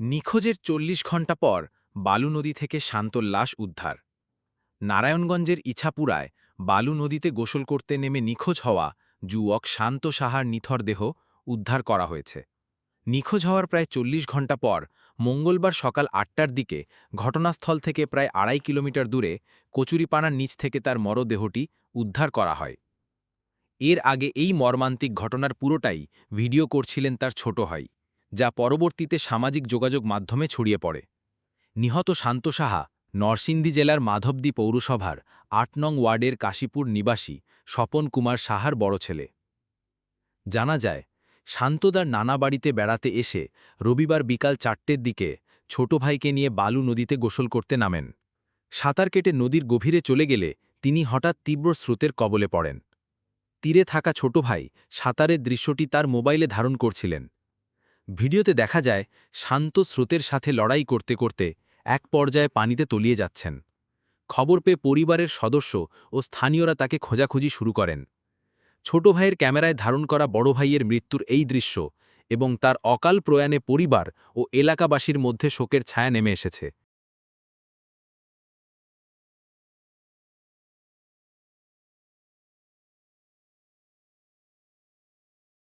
নিখোঁজের চল্লিশ ঘণ্টা পর বালু নদী থেকে শান্তর লাশ উদ্ধার। নারায়ণগঞ্জের ইছাপুরায় বালু নদীতে গোসল করতে নেমে নিখোঁজ হওয়া যুবক শান্ত সাহার নিথর দেহ উদ্ধার করা হয়েছে। নিখোঁজ হওয়ার প্রায় চল্লিশ ঘণ্টা পর মঙ্গলবার সকাল আটটার দিকে ঘটনাস্থল থেকে প্রায় আড়াই কিলোমিটার দূরে কচুরিপানার নিচ থেকে তার মরদেহটি উদ্ধার করা হয়। এর আগে এই মর্মান্তিক ঘটনার পুরোটাই ভিডিও করছিলেন তার ছোট ভাই। যা পরবর্তীতে সামাজিক যোগাযোগ মাধ্যমে ছড়িয়ে পড়ে। নিহত শান্ত সাহা, নরসিংদী জেলার মাধবদী পৌরসভার আট নং ওয়ার্ডের কাশীপুর নিবাসী স্বপন কুমার সাহার বড় ছেলে। জানা যায়, শান্তদার নানা বাড়িতে বেড়াতে এসে রবিবার বিকাল চারটের দিকে ছোট ভাইকে নিয়ে বালু নদীতে গোসল করতে নামেন। সাঁতার কেটে নদীর গভীরে চলে গেলে তিনি হঠাৎ তীব্র স্রোতের কবলে পড়েন। তীরে থাকা ছোট ভাই সাঁতারের দৃশ্যটি তার মোবাইলে ধারণ করছিলেন। ভিডিওতে দেখা যায়, শান্ত স্রোতের সাথে লড়াই করতে করতে এক পর্যায়ে পানিতে তলিয়ে যাচ্ছেন। খবর পেয়ে পরিবারের সদস্য ও স্থানীয়রা তাকে খোঁজাখুঁজি শুরু করেন। ছোট ভাইয়ের ক্যামেরায় ধারণ করা বড় ভাইয়ের মৃত্যুর এই দৃশ্য এবং তার অকাল প্রয়াণে পরিবার ও এলাকাবাসীর মধ্যে শোকের ছায়া নেমে এসেছে।